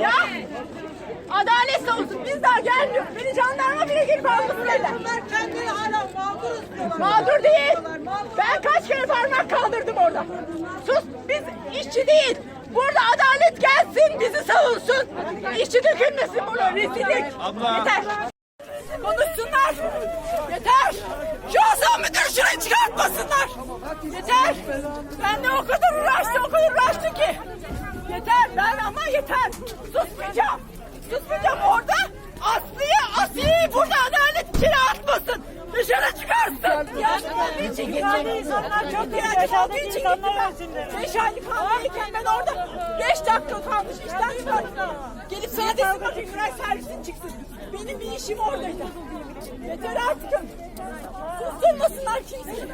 Ya adalet savunusu biz daha gelmiyor. Beni jandarma bile gelip almışlar. Bunlar kendileri hala mağdur istiyorlar. Mağdur değil. Ben kaç kere parmak kaldırdım orada. Sus biz işçi değil. Burada adalet gelsin bizi savunsun. İşçi dökülmesin burada rezillik. Yeter. Konuşsunlar. Yeter. Şu Hasan müdür şurayı çıkartmasınlar. Yeter. Ben de o Susmayacağım. Susmayacağım orada. Aslı'yı Asiye'yi burada adalet içine atmasın. Dışarı çıkarsın. Yani olduğu için gittim. insanlar çok direnç olduğu için gittim ben. Beş aylık hamileyken ben orada beş dakika kalmış işten çıkarttım. Gelip sana desin bakayım Nuray servisin çıksın. Benim bir işim oradaydı. Yeter artık. Susturmasınlar kimseyi.